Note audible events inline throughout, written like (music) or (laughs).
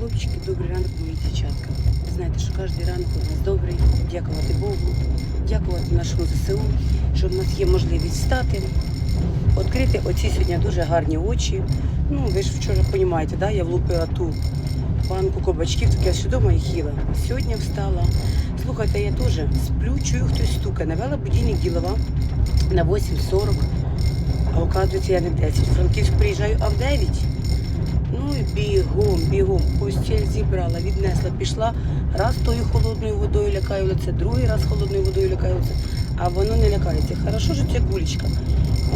хлопчики, добрий ранок, мої дівчатка. Ви знаєте, що кожен ранок у нас добрий. Дякувати Богу, дякувати нашому ЗСУ, що в нас є можливість встати, відкрити оці сьогодні дуже гарні очі. Ну, ви ж вчора розумієте, да? я влупила ту банку кабачків, так я ще вдома їх їла. Сьогодні встала. Слухайте, я теж сплю, чую, хтось стукає. Навела будильник ділова на 8.40. А оказується, я не в 10. Франківськ приїжджаю, а в 9. Бігом, бігом. Постіль зібрала, віднесла, пішла. Раз тою холодною водою лякаю лице, другий раз холодною водою лякаю лице. А воно не лякається. Хорошо, що це кулечка.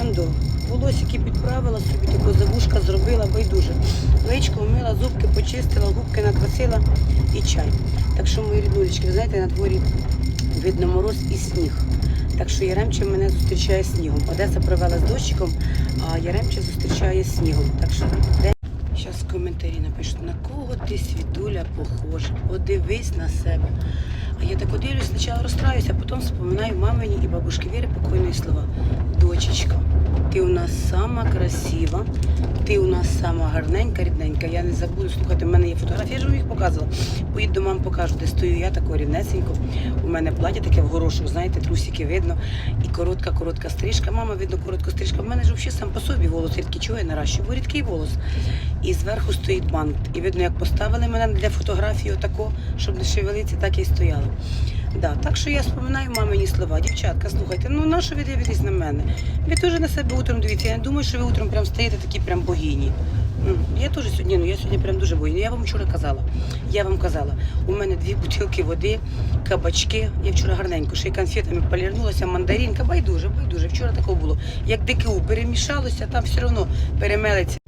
Андо. Волосики підправила собі, таку завушка зробила байдуже. Личко вмила, зубки почистила, губки накрасила і чай. Так що, мої ріднулечки, ви знаєте, на дворі видно мороз і сніг. Так що Яремче мене зустрічає снігом. Одеса провела з дощиком, а Яремче зустрічає снігом. Так що день. Коментарі напишуть, на кого ти світуля похожа? Подивись на себе. А я так дивлюсь, спочатку розстраюся, а потім вспоминаю мамині і бабушки Віри покойної слова. Дочечка, ти у нас сама красива, ти у нас сама гарненька, рідненька. Я не забуду слухати, в мене є фотографія, показувала. Поїду до мам покажу, де стою я тако рівнесенько. У мене плаття таке в горошок, знаєте, трусики видно. І коротка, коротка стрижка. Мама, видно, коротка стрижка. У мене ж взагалі сам по собі волос рідкий. Чого я? Бо рідкий волос. І зверху стоїть банк. І видно, як поставили мене для фотографії отако, щоб не шевелитися, так і стояла. Да, так що я споминаю мамині слова. Дівчатка, слухайте, ну на що ви дивитесь на мене? Ви теж на себе утром дивіться. Я не думаю, що ви утром прям стаєте такі прям богині. Я теж сьогодні, ну я сьогодні прям дуже богиня. Я вам вчора казала. Я вам казала, у мене дві бутилки води, кабачки. Я вчора гарненько, ще й конфетами полірнулася, мандаринка, байдуже, байдуже. Вчора такого було. Як ДКУ перемішалося, там все одно перемелиться.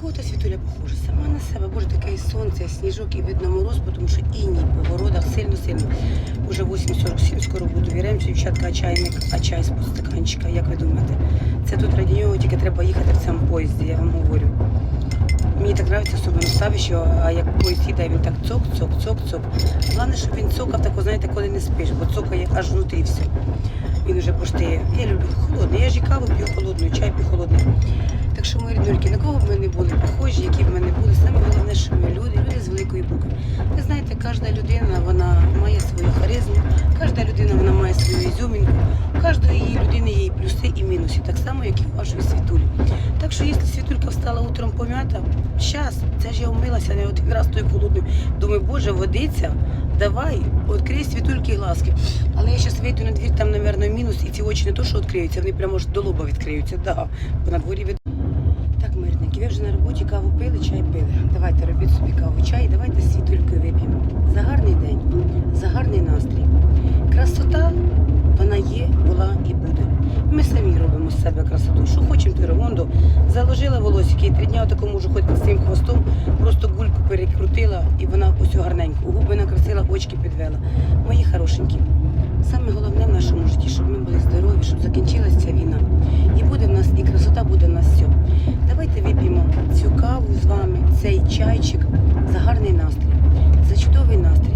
Кого та світуля похожа? Сама на себе, боже, таке і сонце, сніжок, і видно мороз, тому що іній по городах сильно-сильно. Уже 8.47, скоро буду віремче, дівчатка, а чайник, а чай з стаканчика, як ви думаєте? Це тут раді нього тільки треба їхати в цьому поїзді, я вам говорю. Мені так подобається особливо ставище, а як поїзд їде, він так цок, цок, цок, цок. Головне, щоб він цокав, так, знаєте, коли не спиш, бо цокає аж внутрі все. Він вже поштиє. Я люблю холодний. Я ж і каву п'ю холодну, чай п'ю холодний. Так що, мої ріднульки, на кого б ми не були похожі, які б ми не були, саме головне, що ми люди, люди з великої букви. Ви знаєте, кожна людина вона має свою харизму, кожна людина вона має свою ізюмінку, у кожної її людини є плюси, і мінуси, так само, як і у вашої світулі. Так що, якщо світулька встала утром пом'ята, щас, це ж я вмилася не один раз тою холодною. Думаю, боже, водиця, давай, відкрий світульки глазки. Але я зараз вийду на двір, там, мабуть, мінус, і ці очі не то, що відкриються, вони прямо аж до лоба відкриються. Да, бо на дворі від... Так, мирники, ви вже на роботі каву пили, чай пили. Давайте робіть собі каву, чай, давайте світулькою вип'ємо. За гарний день, за гарний настрій. Красота, вона є, була і буде. Ми самі робимо з себе красоту. Що хочемо, то ремонту. Заложила три дня отако можу ходити з цим хвостом, просто гульку перекрутила і вона ось гарненько. Губи накрасила, очки підвела. Мої хорошенькі. Саме головне в нашому житті, щоб ми були здорові, щоб закінчилася ця війна. І буде в нас, і красота буде в нас все. Давайте вип'ємо цю каву з вами, цей чайчик за гарний настрій, за чудовий настрій.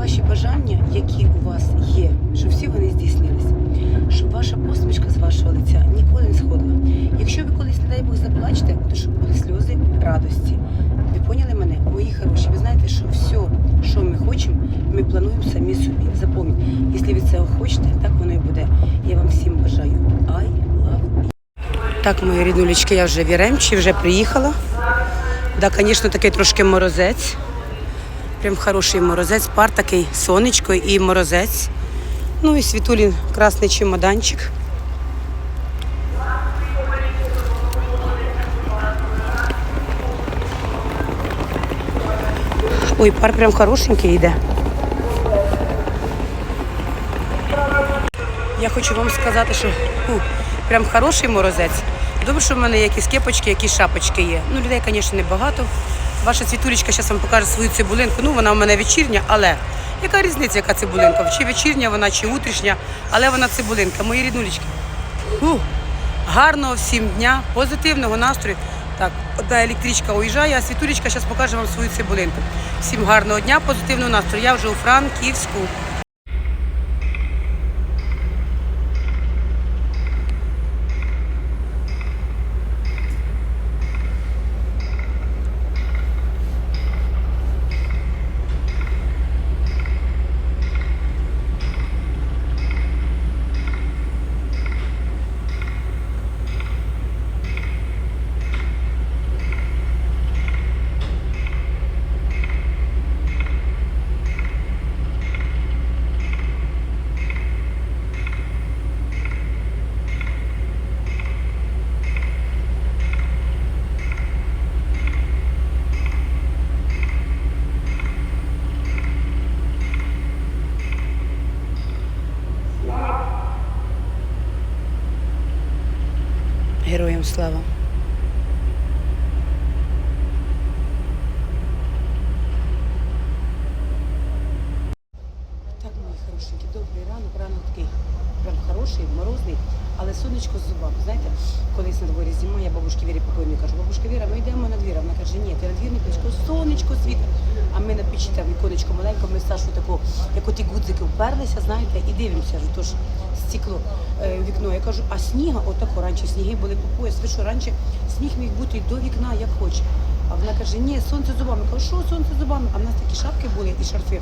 Ваші бажання, які у вас є, щоб всі вони здійснились. Щоб ваша посмішка з вашого лиця ніколи не сходила. Якщо ви колись, не дай Бог, заплачете, то щоб були сльози радості. Ви поняли мене? Мої хороші, ви знаєте, що все, що ми хочемо, ми плануємо самі собі. Запам'ятайте, якщо ви цього хочете, так воно і буде. Я вам всім бажаю. I love you. Так, мої ріднулечки, я вже в Яремчі, вже приїхала. Да, звісно, такий трошки морозець. Прям хороший морозець, пар такий, сонечко і морозець. Ну і світулін красний чемоданчик. Ой, пар прям хорошенький йде. Я хочу вам сказати, що фу, прям хороший морозець. Добре, що в мене якісь кепочки, якісь шапочки є. Ну, людей, звісно, небагато. Ваша світулечка зараз вам покаже свою цибулинку. Ну, вона в мене вечірня, але яка різниця, яка цибулинка? Чи вечірня вона, чи утрішня, але вона цибулинка. Мої ріднулечки. Фу. Гарного всім дня, позитивного настрою. Так, одна електричка уїжджає, а світулечка зараз покаже вам свою цибулинку. Всім гарного дня, позитивного настрою. Я вже у Франківську. Слава. Так, мої хорошенькі, добрий ранок, ранок такий прям хороший, морозний, але сонечко з зубами. Знаєте, колись на дворі зима, я бабушки Вірі покойній кажу, бабушка Віра, ми йдемо на двір. Вона каже, ні, ти на двір не печко, сонечко світить. А ми на печі там віконечко маленько, ми з Сашою тако, як оті гудзики вперлися, знаєте, і дивимося, ж, то ж стекло е, вікно. Я кажу, а сніга, отако, раніше сніги були по пояс. Ви що, раніше сніг міг бути до вікна, як хоче. А вона каже, ні, сонце зубами. Я кажу, що сонце зубами? А в нас такі шапки були і шарфи.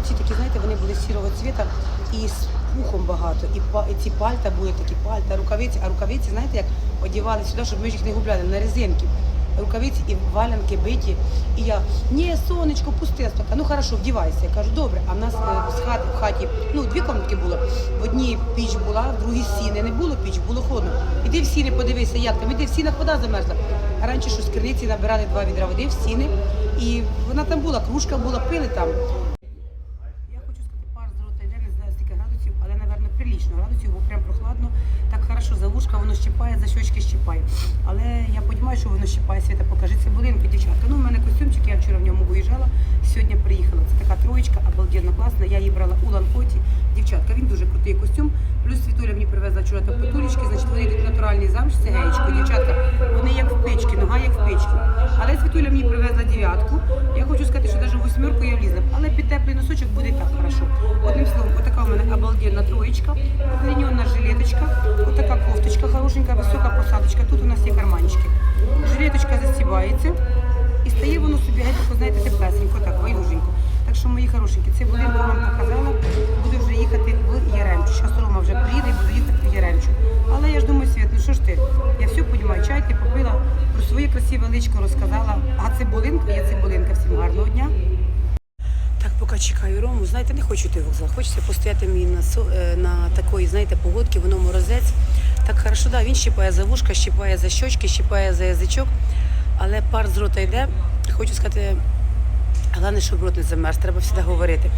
Оці такі, знаєте, вони були сірого цвіта і з пухом багато. І, па- і ці пальта були такі пальта, рукавиці. А рукавиці, знаєте, як одягали сюди, щоб ми їх не губляли на резинки. Рукавиці і валянки биті. І я, ні, сонечко, пусти. стока. ну хорошо, вдівайся. Я кажу, добре. А в нас е, з хати, в хаті, ну, дві комнатки було. В одній піч була, в другій сіни. Не було піч, було холодно. Іди в сіни, подивися, як там, іди в сінах вода замерзла. Раніше, що з криниці набирали два відра води в сіни. І вона там була, кружка була, пили там. Я хочу сказати, пар з рота йде, не знаю скільки градусів, але, напевно, прилічно градусів, бо прям прохладно. Так хорошо, за вушка воно щипає, за щочки щипає. Але я розумію, що воно щипає, Світа, покажи цибулинку, дівчатка. Ну, в мене костюмчик, я вчора в ньому виїжджала, сьогодні приїхала. Це така троєчка, обалденно класна. Я її брала у Ланкоті. Дівчатка, він дуже крутий костюм. Плюс Світуля мені привезла вчора там потулечки, значить вони йдуть натуральний замш, це геєчко. Дівчатка, вони як в печки, нога як в печки. Але Світуля мені привезла дев'ятку. Я хочу сказати, що навіть в восьмерку я влізла. Але під теплий носочок буде і так хорошо. Одним словом, отака у мене обалденна троєчка, удлинена жилеточка, отака кофточка хорошенька, висока посадочка. Тут у нас є карманчики. Жилеточка застібається і стає воно собі геть, знаєте, теплесенько, так, вайлуженько. Так що, мої хорошенькі, це будинку вам показала. Буду вже їхати в Яремчу. Зараз Рома вже приїде і буду їхати в Яремчу. Але я ж думаю, Світ, ну що ж ти? Я все розумію, чай ти попила, про своє красиве личко розказала. А цибулинка, є цибулинка. Всім гарного дня. Так, поки чекаю Рому, знаєте, не хочу йти вокзал. Хочеться постояти мені на, е, на такої, знаєте, погодці, воно морозець. Так хорошо, да, він щипає за вушка, щипає за щочки, щипає за язичок, але пар з рота йде. Хочу сказати, головне, щоб рот не замерз, треба завжди говорити.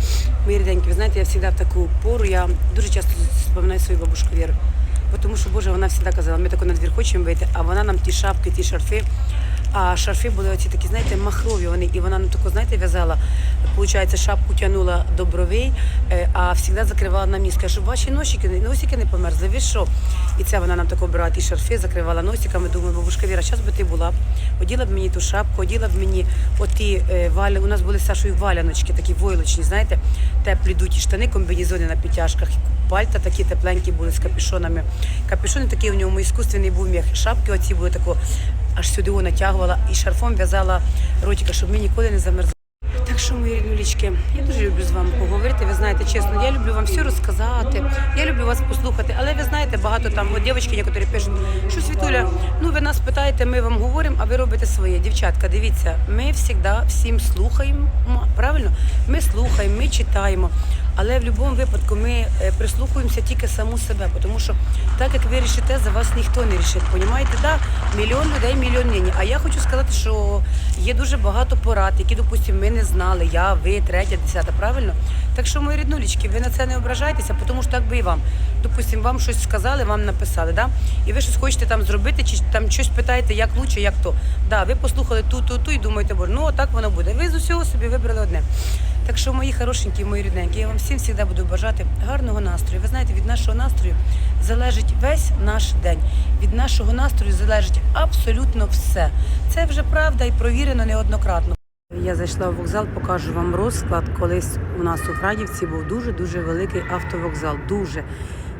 Мої ріденькі, ви знаєте, я завжди в таку пору, я дуже часто споминаю свою бабушку Віру. Тому що, Боже, вона завжди казала, ми тако на двір хочемо вийти, а вона нам ті шапки, ті шарфи. А шарфи були оці такі, знаєте, махрові вони, і вона ну тако, знаєте, в'язала. Получається, шапку тягнула до бровей, е, а завжди закривала на. Каже, щоб ваші носики, носики не померзли. Ви що? І це вона нам тако брала ті шарфи, закривала носиками. Думаю, бабушка Віра, зараз би ти була. Оділа б мені ту шапку, оділа б мені оті е, валя. У нас були з Сашою валяночки, такі войлочні, знаєте, теплі дуті штани, комбінезони на підтяжках. Пальта такі тепленькі були з капюшонами. Капюшон такий в ньому іскусственний був м'як. Шапки оці були тако, аж сюди о, натягувала і шарфом в'язала ротика, щоб мені ніколи не замерзла. Так що, мої ріднулічки, я дуже люблю з вами поговорити. Ви знаєте, чесно, я люблю вам все розказати. Я люблю вас послухати. Але ви знаєте, багато там от дівчатки некоторі пишуть, що Світуля, ну ви нас питаєте, ми вам говоримо, а ви робите своє. Дівчатка, дивіться, ми завжди всім слухаємо. Правильно? Ми слухаємо, ми читаємо. Але в будь-якому випадку ми е, прислухаємося тільки саму себе, тому що так як ви рішите, за вас ніхто не рішить. Понімаєте? Да, мільйон людей, мільйон нині. А я хочу сказати, що є дуже багато порад, які, допустимо, ми не знали. Я, ви, третя, десята, правильно? Так що, мої ріднулічки, ви на це не ображайтеся, тому що так би і вам. Допустимо, вам щось сказали, вам написали, да? і ви щось хочете там зробити, чи там щось питаєте, як лучше, як то. Да, ви послухали ту, ту, ту і думаєте, ну отак воно буде. Ви з усього собі вибрали одне. Так що, мої хорошенькі, мої рідненькі, я вам всім завжди буду бажати гарного настрою. Ви знаєте, від нашого настрою залежить весь наш день. Від нашого настрою залежить абсолютно все. Це вже правда і провірено неоднократно. Я зайшла в вокзал, покажу вам розклад. Колись у нас у Фрадівці був дуже-дуже великий автовокзал. Дуже.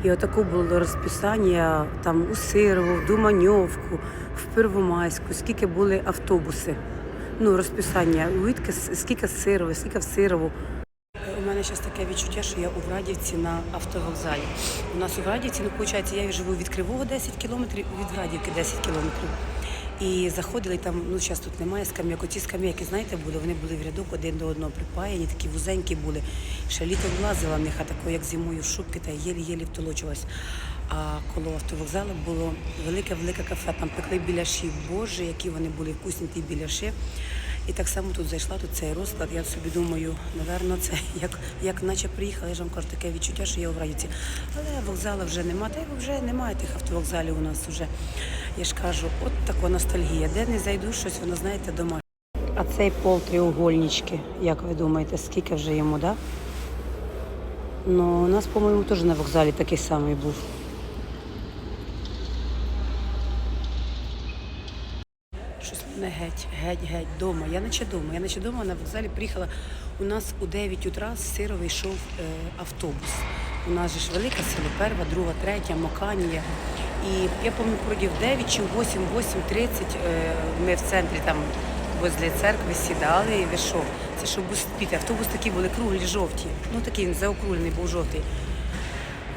І отако було розписання там у Сирову, в Думаньовку, в Первомайську, скільки були автобуси. Ну, розписання, уїдки, скільки з Сирови, скільки в Сирову. У мене зараз таке відчуття, що я у Врадівці на автовокзалі. У нас у Врадівці, ну, виходить, я живу від Кривого 10 кілометрів, від Врадівки 10 кілометрів. І заходили там, ну зараз тут немає скам'як. Оці скам'яки, знаєте, були, вони були в рядок один до одного припаяні, такі вузенькі були. Ще літом влазила в них, а тако, як зимою в шубки, та єлі-єлі втолочилась. А коло автовокзалу було велике-велике кафе. Там пекли біляші. Боже, які вони були вкусні, ті біляші. І так само тут зайшла, тут цей розклад. Я собі думаю, напевно, це (laughs) як, як наче приїхала. Я ж вам кажу, таке відчуття, що я у Радівці. Але вокзалу вже немає. Та й вже немає тих автовокзалів у нас вже. Я ж кажу, от така ностальгія. Де не зайду, щось воно, знаєте, дома. А цей пол треугольнички, як ви думаєте, скільки вже йому, да? Ну, у нас, по-моєму, теж на вокзалі такий самий був. Щось мене геть, геть, геть дома. Я наче дома. Я наче дома на вокзалі приїхала. У нас у 9 утра з Сирова йшов е, автобус. У нас же ж велика село, перша, друга, третя, Моканія. І я пам'ятаю, вроді в 9 чи в 8, 8.30 е, ми в центрі там возле церкви сідали і вийшов. Це щоб успіти. Автобус такі були круглі, жовті. Ну такий він заокруглений був жовтий.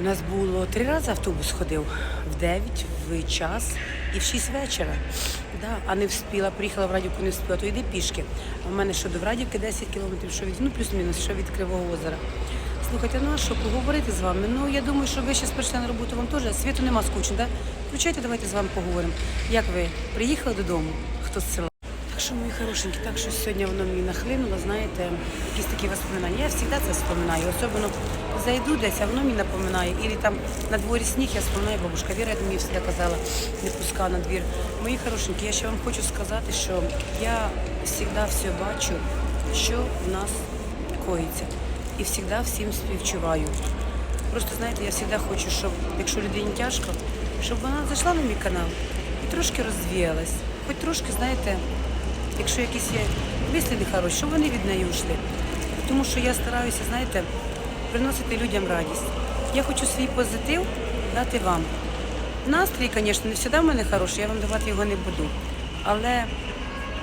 У нас було три рази автобус ходив в 9, в час і в 6 вечора. Да, а не вспіла, приїхала в Радівку, не вспіла, то йди пішки. А в мене що до Радівки 10 кілометрів, що від, ну плюс-мінус, що від Кривого озера. Слухайте, ну а що, поговорити з вами? Ну я думаю, що ви ще прийшли на роботу, вам теж світу нема скучно, да? Включайте, давайте з вами поговоримо. Як ви приїхали додому? Хто з села? Що, мої хорошенькі, так що сьогодні воно мені нахлинуло, знаєте, якісь такі воспоминання. Я завжди це вспоминаю, особливо зайду десь, а воно мені напоминає. Ілі там на дворі сніг, я вспоминаю, бабушка Віра як мені завжди казала, не пускала на двір. Мої хорошенькі, я ще вам хочу сказати, що я завжди все бачу, що в нас коїться. І завжди всім співчуваю. Просто знаєте, я завжди хочу, щоб якщо людині тяжко, щоб вона зайшла на мій канал і трошки розвіялась. Хоч трошки, знаєте, якщо якісь є мислі нехороші, щоб вони від неї йшли. Тому що я стараюся, знаєте, приносити людям радість. Я хочу свій позитив дати вам. Настрій, звісно, не завжди в мене хороший, я вам давати його не буду. Але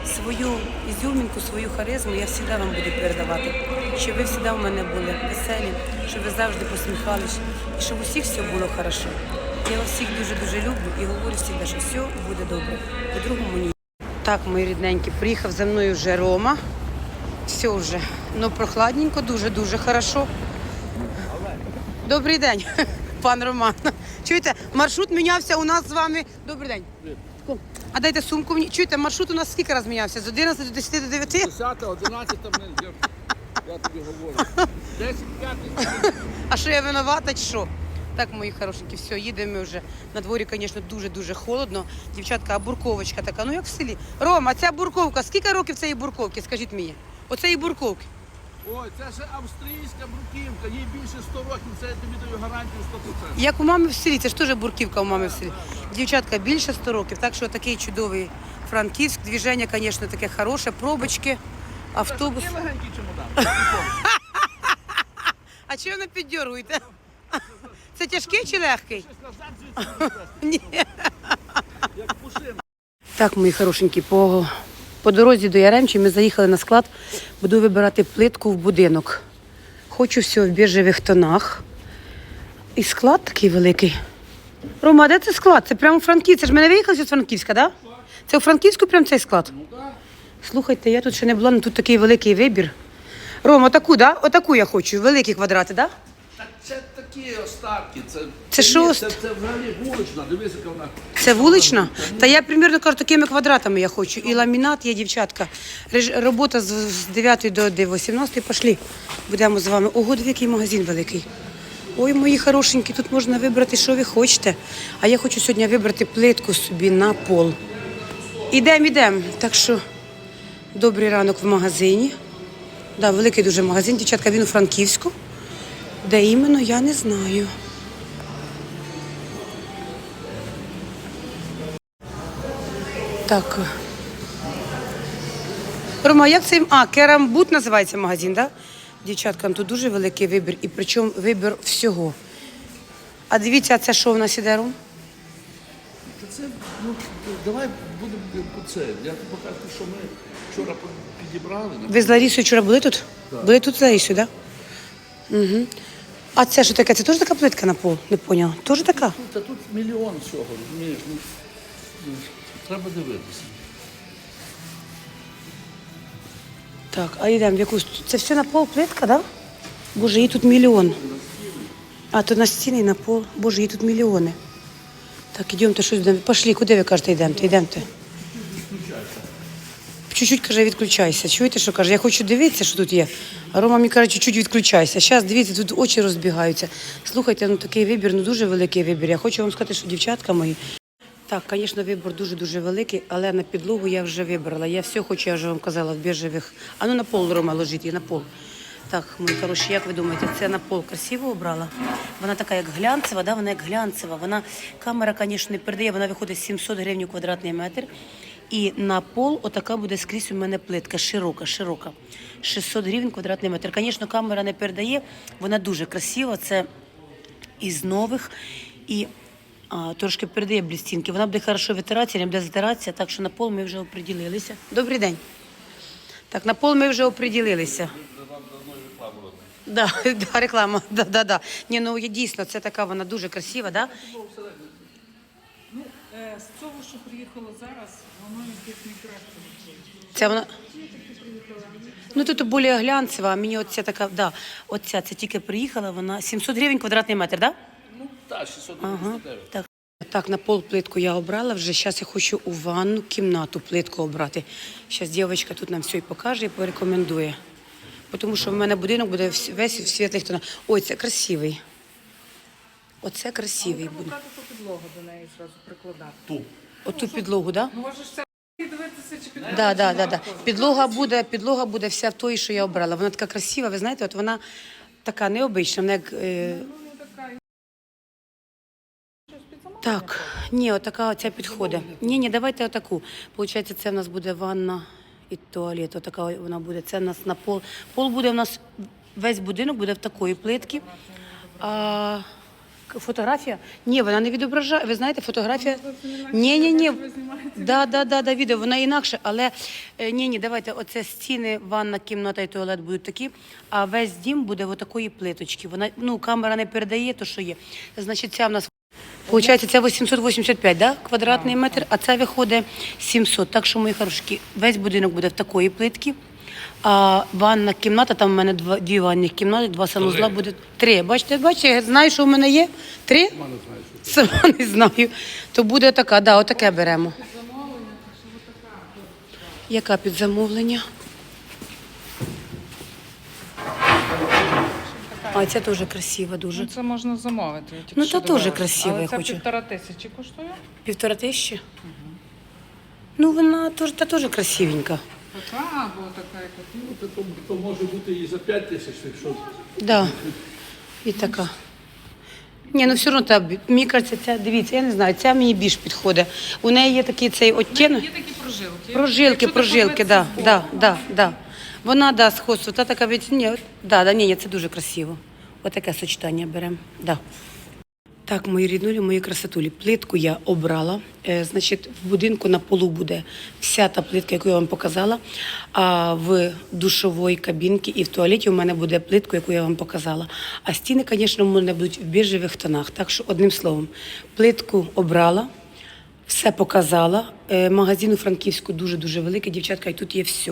свою ізюмінку, свою харизму я завжди вам буду передавати. Щоб ви завжди в мене були веселі, щоб ви завжди посміхались, і щоб у всіх все було хорошо. Я вас всіх дуже-дуже люблю і говорю завжди, що все буде добре. По-другому ні. Так, мої рідненькі, приїхав за мною вже Рома. Все вже. Ну, прохладненько, дуже-дуже хорошо. Добрий день, (laughs) пан Роман. Чуєте, маршрут мінявся у нас з вами. Добрий день. А дайте сумку мені. Чуєте, маршрут у нас скільки раз мінявся? З 11 до 10 до 9? 10, 11 ми я, я тобі говорю. (laughs) 10, 5. А що я винувата, чи що? Так, мої хорошенькі, все, їдемо ми вже. На дворі, звісно, дуже-дуже холодно. Дівчатка, а бурковочка така, ну як в селі. Рома, ця бурковка, скільки років цієї бурковки, скажіть мені? Оцеї бурковки. Ой, це ж австрійська бруківка, їй більше 100 років, це я тобі даю гарантію 100%. Як у мами в селі, це ж теж бурківка у мами в селі. Дівчатка, більше 100 років, так що такий чудовий франківськ. Двіження, звісно, таке хороше, пробочки, автобус. Є легенький чемодан. (laughs) А чого не піддергуєте? Це тяжкий чи легкий? Щось назад звідси Ні. як пушина. Так, мої хорошенькі, по, по дорозі до Яремчі ми заїхали на склад. Буду вибирати плитку в будинок. Хочу все в біжевих тонах. І склад такий великий. Рома, а де це склад? Це прямо Франківськ. Це ж ми не виїхали з Франківська, так? Да? Це у Франківську прям цей склад? Ну так. Слухайте, я тут ще не була, але тут такий великий вибір. Рома, отаку, да? Отаку я хочу, великі квадрати, так? Да? Так це такі остатки. Це, Це шост. Це, це взагалі вулична, дивись, яка вона. Це вулична? Та я примірно кажу, такими квадратами я хочу. І ламінат є, дівчатка. Реж- Робота з, з 9 до 18 пішли. Будемо з вами. Ого, диви, який магазин великий. Ой, мої хорошенькі, тут можна вибрати, що ви хочете. А я хочу сьогодні вибрати плитку собі на пол. Ідемо, ідемо. Так що добрий ранок в магазині. Да, великий дуже магазин, дівчатка, він у Франківську. Де іменно, я не знаю. Так. Рома, як це? А, Керамбут називається магазин, так? Да? Дівчатка, тут дуже великий вибір, і причому вибір всього. А дивіться, це що в нас іде, Ром? Це, ну, давай будемо це. Я тобі покажу, що ми вчора підібрали. Ви з Ларісою вчора були тут? Були тут з Ларісою, так? Да? Угу. А це що таке? Це теж така плитка на пол? Не поняла. Теж така? Тут, та тут мільйон всього, розумієш? Ну, ну, треба дивитися. Так, а йдемо в якусь. Це все на пол плитка, так? Да? Боже, її тут мільйон. А, то на стіни і на пол. Боже, її тут мільйони. Так, ідемте щось. Пошли, куди ви кажете, йдемте, йдемте. Чуть-чуть каже, відключайся. Чуєте, що каже? Я хочу дивитися, що тут є. А Рома мені каже, чуть-чуть відключайся. Зараз дивіться, тут очі розбігаються. Слухайте, ну такий вибір, ну дуже великий вибір. Я хочу вам сказати, що дівчатка мої. Так, звісно, вибір дуже-дуже великий, але на підлогу я вже вибрала. Я все хочу, я вже вам казала, в біжевих. А ну на пол, Рома, ложіть її на пол. Так, мої хороші, як ви думаєте, це на пол красиво обрала? Вона така, як глянцева, да? вона як глянцева. Вона камера, звісно, не передає, вона виходить 700 гривень квадратний метр. І на пол отака буде скрізь у мене плитка, широка, широка. 600 гривень квадратний метр. Звісно, камера не передає, вона дуже красива. Це із нових і а, трошки передає блістінки. Вона буде хорошо витиратися, не буде затиратися, так що на пол ми вже оприділилися. Добрий день. Так, на пол ми вже оприділилися. Да, (laughs) да, реклама. Да, да, да. Ні, ну дійсно, це така вона дуже красива, да? Е, з цього, що приїхало зараз, воно якесь не краще виходить. Це вона. Ну тут більш глянцева, а мені оця така, да, оця, це тільки приїхала, вона 700 гривень квадратний метр, да? Ну, так, 699. Ага, так. Так, на пол плитку я обрала вже. Зараз я хочу у ванну кімнату плитку обрати. Зараз дівчинка тут нам все і покаже і порекомендує. Тому що в мене будинок буде весь в світлих тонах. Ой, це красивий. Оце красивий буде. Ту підлогу до неї зразу прикладати. Ту. Оту підлогу, так? Да? Ну, це дивитися, чи підлога. Да, да, да, да. Підлога буде, підлога буде вся в тої, що я обрала. Вона така красива, ви знаєте, от вона така необична, вона як. Е... Ну, замовлення? Так, ні, отака оця підходить. Ні, ні, давайте отаку. Получається, це в нас буде ванна і туалет. Отака вона буде. Це в нас на пол. Пол буде в нас весь будинок буде в такої плитки. А фотографія? Ні, вона не відображає. Ви знаєте, фотографія. Ні, ні, ні. Да, да, да, да, відео, вона інакше, але е, ні, ні, давайте, оце стіни, ванна, кімната і туалет будуть такі, а весь дім буде в такої плиточки. Вона, ну, камера не передає то, що є. Значить, ця в нас Получається, це 885 да? квадратний метр, а це виходить 700. Так що, мої хорошки, весь будинок буде в такої плитки. А ванна кімната, там в мене два, дві ванні кімнати, два санузла Три. буде. Три. Бачите, бачите, я знаю, що в мене є. Три? Сама не знаю. То буде така, да, отаке беремо. Яка під замовлення? А, ця теж красива дуже. Ну, це можна замовити. я тільки Ну, що та теж дивилась. красиво, Але я це хочу. півтора тисячі коштує? Півтора тисячі? Ну, вона теж, та теж красивенька. Така або така, яка ти. Ну, то, то може бути і за 5 тисяч, якщо Да. І така. Ні, ну все одно та, мені кажеться, ця, дивіться, я не знаю, ця мені більш підходить. У неї є такий цей оттінок. Є такі прожилки. Прожилки, прожилки, да, да, да, да. Вона да, сходство, та така від ні, от- да, да, ні, ні, це дуже красиво. Отаке сочетання беремо. Да. Так, мої ріднулі, мої красотулі. Плитку я обрала. Е, значить, в будинку на полу буде вся та плитка, яку я вам показала. А в душовій кабінці і в туалеті у мене буде плитка, яку я вам показала. А стіни, звісно, у мене будуть в біжевих тонах. Так що, одним словом, плитку обрала. Все показала. Е, Магазин у Франківську дуже-дуже великий, дівчатка, і тут є все.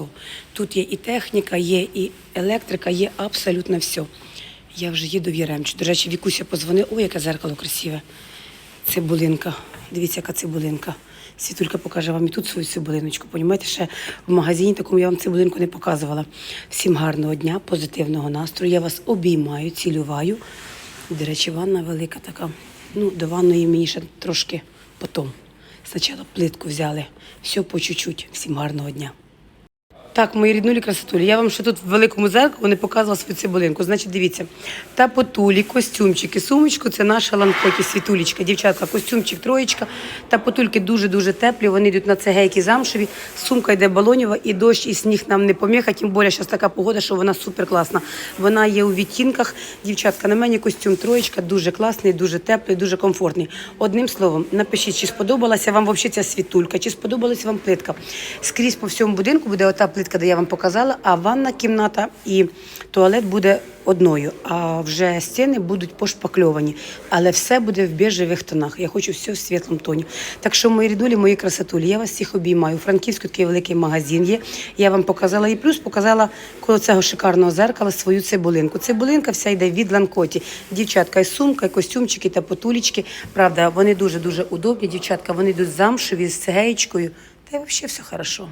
Тут є і техніка, є і електрика, є абсолютно все. Я вже їду в Яремчу. До речі, Вікуся позвонила. Ой, яке зеркало красиве. Цибулинка. Дивіться, яка цибулинка. Світулька покаже вам і тут свою цибулиночку. Понімаєте, ще в магазині такому я вам цибулинку не показувала. Всім гарного дня, позитивного настрою. Я вас обіймаю, цілюваю. До речі, ванна велика така. Ну, до ванної мені ще трошки потом. Спочатку плитку взяли. Все по чуть-чуть. Всім гарного дня. Так, мої ріднулі красотулі, я вам ще тут в великому зеркалу не показувала свою цибулинку. Значить, дивіться, та потулі, костюмчики, сумочку це наша ланкоті, світулечка. Дівчатка, костюмчик, троєчка. Та потульки дуже-дуже теплі, вони йдуть на цегейки замшеві. Сумка йде балонєва, і дощ, і сніг нам не поміха, тим більше зараз така погода, що вона супер класна. Вона є у відтінках. Дівчатка, на мені костюм троєчка, дуже класний, дуже теплий, дуже комфортний. Одним словом, напишіть, чи сподобалася вам взагалі ця світулька, чи сподобалася вам плитка. Скрізь по всьому будинку буде ота плитка кімнатка, де я вам показала, а ванна кімната і туалет буде одною, а вже стіни будуть пошпакльовані. Але все буде в біжевих тонах. Я хочу все в світлому тоні. Так що, мої рідулі, мої красотулі, я вас всіх обіймаю. У Франківську такий великий магазин є. Я вам показала і плюс показала коло цього шикарного зеркала свою цибулинку. Цибулинка вся йде від ланкоті. Дівчатка, і сумка, і костюмчики та потулічки. Правда, вони дуже дуже удобні. Дівчатка, вони йдуть замшеві з цегеєчкою. Та й взагалі все хорошо.